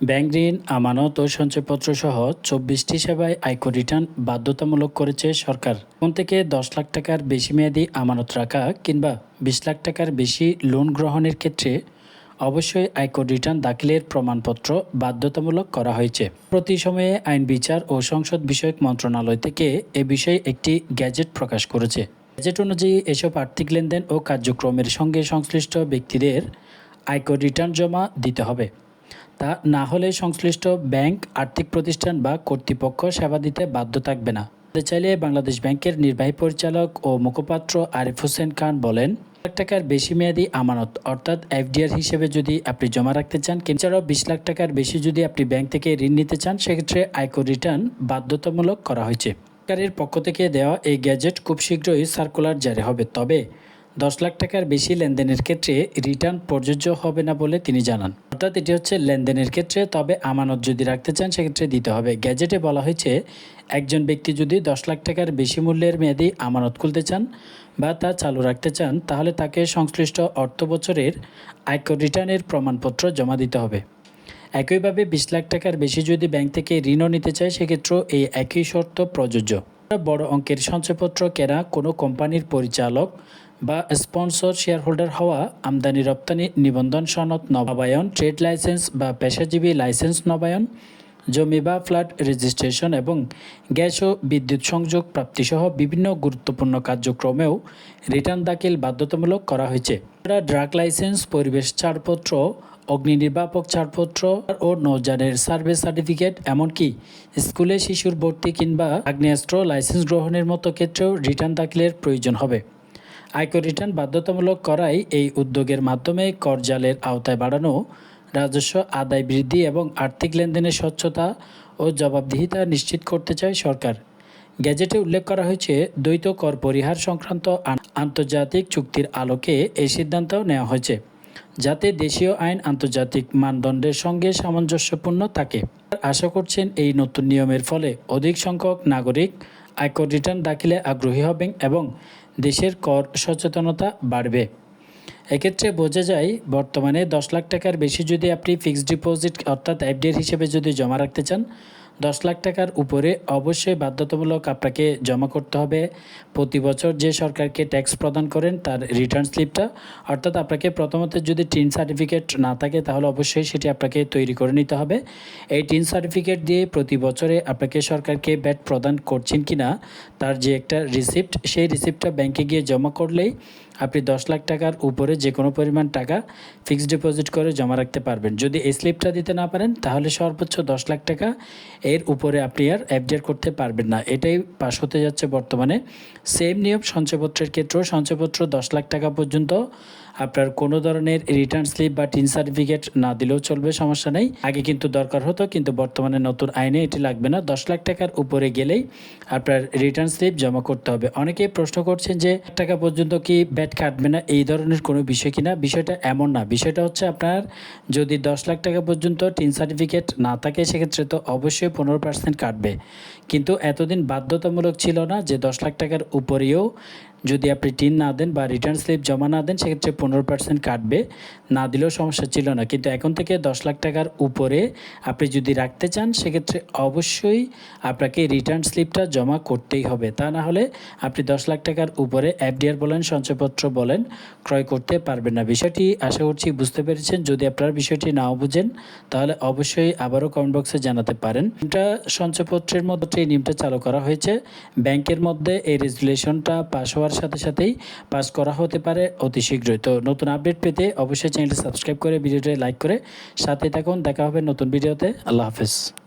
Bank ঋণ, আমানত ও সঞ্চয়পত্র সহ চব্বিশটি সেবায় আয়কর রিটার্ন বাধ্যতামূলক করেছে সরকার। কোন থেকে দশ লাখ টাকার বেশি মেয়াদি আমানত রাখা কিংবা বিশ লাখ টাকার বেশি লোন গ্রহণের ক্ষেত্রে অবশ্যই আয়কর রিটার্ন দাখিলের প্রমাণপত্র বাধ্যতামূলক করা হয়েছে। প্রতি সময়ে আইন বিচার ও সংসদ বিষয়ক মন্ত্রণালয় থেকে এ বিষয়ে একটি গ্যাজেট প্রকাশ করেছে। গ্যাজেট অনুযায়ী এসব আর্থিক লেনদেন ও কার্যক্রমের সঙ্গে সংশ্লিষ্ট ব্যক্তিদের আয়কর রিটার্ন জমা দিতে হবে। তা না হলে সংশ্লিষ্ট ব্যাংক, আর্থিক প্রতিষ্ঠান বা কর্তৃপক্ষ সেবা দিতে বাধ্য থাকবে না। চাইলে বাংলাদেশ ব্যাংকের নির্বাহী পরিচালক ও মুখপাত্র আরিফ হোসেন খান বলেন লাখ টাকার বেশি মেয়াদি আমানত, অর্থাৎ এফডিআর হিসেবে যদি আপনি জমা রাখতে চান, এছাড়াও বিশ লাখ টাকার বেশি যদি আপনি ব্যাংক থেকে ঋণ নিতে চান, সেক্ষেত্রে আয়কর রিটার্ন বাধ্যতামূলক করা হয়েছে। সরকারের পক্ষ থেকে দেওয়া এই গ্যাজেট খুব শীঘ্রই সার্কুলার জারি হবে। তবে দশ লাখ টাকার বেশি লেনদেনের ক্ষেত্রে রিটার্ন প্রযোজ্য হবে না বলে তিনি জানান। অর্থাৎ এটি হচ্ছে লেনদেনের ক্ষেত্রে, তবে আমানত যদি রাখতে চান, সেক্ষেত্রে দিতে হবে। গ্যাজেটে বলা হয়েছে, একজন ব্যক্তি যদি দশ লাখ টাকার বেশি মূল্যের মেয়াদি আমানত খুলতে চান বা তা চালু রাখতে চান, তাহলে তাকে সংশ্লিষ্ট অর্থ বছরের আয়কর রিটার্নের প্রমাণপত্র জমা দিতে হবে। একইভাবে বিশ লাখ টাকার বেশি যদি ব্যাংক থেকে ঋণও নিতে চায়, সেক্ষেত্রেও এই একই শর্ত প্রযোজ্য। বড় অঙ্কের সঞ্চয়পত্র কেনা কোনো কোম্পানির পরিচালক বা স্পন্সর শেয়ারহোল্ডার হওয়া আমদানি রপ্তানি নিবন্ধন সনদ নবায়ন, ট্রেড লাইসেন্স বা পেশাজীবী লাইসেন্স নবায়ন, জমি বা ফ্ল্যাট রেজিস্ট্রেশন এবং গ্যাস ও বিদ্যুৎ সংযোগ প্রাপ্তিসহ বিভিন্ন গুরুত্বপূর্ণ কার্যক্রমেও রিটার্ন দাখিল বাধ্যতামূলক করা হয়েছে। এছাড়া ড্রাগ লাইসেন্স, পরিবেশ ছাড়পত্র, অগ্নি নির্বাপক ছাড়পত্র ও নৌযানের সার্ভিস সার্টিফিকেট, এমনকি স্কুলে শিশুর ভর্তি কিংবা আগ্নেয়াস্ত্র লাইসেন্স গ্রহণের মতো ক্ষেত্রেও রিটার্ন দাখিলের প্রয়োজন হবে। আয়কর রিটার্ন বাধ্যতামূলক করাই এই উদ্যোগের মাধ্যমে করজালের আওতায় বাড়ানো, রাজস্ব আদায় বৃদ্ধি এবং আর্থিক লেনদেনের স্বচ্ছতা ও জবাবদিহিতা নিশ্চিত করতে চায় সরকার। গ্যাজেটে উল্লেখ করা হয়েছে, দ্বৈত কর পরিহার সংক্রান্ত আন্তর্জাতিক চুক্তির আলোকে এই সিদ্ধান্ত নেওয়া হয়েছে, যাতে দেশীয় আইন আন্তর্জাতিক মানদণ্ডের সঙ্গে সামঞ্জস্যপূর্ণ থাকে। আশা করছেন এই নতুন নিয়মের ফলে অধিক সংখ্যক নাগরিক আয়কর রিটার্ন দাখিলে আগ্রহী হবেন এবং দেশের কর সচেতনতা বাড়বে। এক্ষেত্রে বোঝা যায়, বর্তমানে দশ লাখ টাকার বেশি যদি আপনি ফিক্সড ডিপোজিট অর্থাৎ এফডিআর হিসেবে যদি জমা রাখতে চান দশ লাখ টাকার উপরে অবশ্যই বাধ্যতামূলক আপনাকে জমা করতে হবে। প্রতি বছর যে সরকারকে ট্যাক্স প্রদান করেন তার রিটার্ন স্লিপটা অর্থাৎ আপনাকে প্রথমত যদি টিন সার্টিফিকেট না থাকে তাহলে অবশ্যই সেটি আপনাকে তৈরি করে নিতে হবে। এই টিন সার্টিফিকেট দিয়ে প্রতি বছরে আপনাকে সরকারকে ব্যাট প্রদান করছেন কি না তার যে একটা রিসিপ্ট সেই রিসিপ্টটা ব্যাংকে গিয়ে জমা করলেই আপনি দশ লাখ টাকার উপরে যে কোনো পরিমাণ টাকা ফিক্সড ডিপোজিট করে জমা রাখতে পারবেন। যদি এই স্লিপটা দিতে না পারেন তাহলে সর্বোচ্চ দশ লাখ টাকা এর উপরে আপনি আর অ্যাপডেট করতে পারবেন না। এটাই পাশ হতে যাচ্ছে বর্তমানে। সেম নিয়ম সঞ্চয়পত্রের ক্ষেত্রেও সঞ্চয়পত্র দশ লাখ টাকা পর্যন্ত। আপনার কোনো ধরনের রিটার্ন স্লিপ বা টিন সার্টিফিকেট না দিলেও চলবে, সমস্যা নেই। আগে কিন্তু দরকার হতো, কিন্তু বর্তমানে নতুন আইনে এটি লাগবে না। দশ লাখ টাকার উপরে গেলেই আপনার রিটার্ন স্লিপ জমা করতে হবে। অনেকেই প্রশ্ন করছেন যে, টাকা পর্যন্ত কি ব্যাট কাটবে না? এই ধরনের কোনো বিষয় কিনা বিষয়টা এমন না। বিষয়টা হচ্ছে আপনার যদি দশ লাখ টাকা পর্যন্ত টিন সার্টিফিকেট না থাকে, সেক্ষেত্রে তো অবশ্যই পনেরো পার্সেন্ট কাটবে। কিন্তু এতদিন বাধ্যতামূলক ছিল না যে দশ লাখ টাকার উপরেও যদি আপনি টিন না দেন বা রিটার্ন স্লিপ জমা না দেন, সেক্ষেত্রে পনেরো পার্সেন্ট কাটবে। না দিলেও সমস্যা ছিল না। কিন্তু এখন থেকে দশ লাখ টাকার উপরে আপনি যদি রাখতে চান, সেক্ষেত্রে অবশ্যই আপনাকে রিটার্ন স্লিপটা জমা করতেই হবে। তা না হলে আপনি দশ লাখ টাকার উপরে এফডিআর বলেন, সঞ্চয়পত্র বলেন, ক্রয় করতে পারবেন না। বিষয়টি আশা করছি বুঝতে পেরেছেন। যদি আপনার বিষয়টি নাও বুঝেন, তাহলে অবশ্যই আবারও কমেন্ট বক্সে জানাতে পারেন। এটা সঞ্চয়পত্রের মধ্যে এই নিয়মটা চালু করা হয়েছে। ব্যাংকের মধ্যে এই রেজুলেশনটা পাস হওয়ার সাথে সাথেই পাস করা হতে পারে অতি শীঘ্রই। তো নতুন আপডেট পেতে অবশ্যই চ্যানেলটি সাবস্ক্রাইব করে ভিডিওটি লাইক করে সাথে থাকুন। দেখা হবে নতুন ভিডিওতে। আল্লাহ হাফেজ।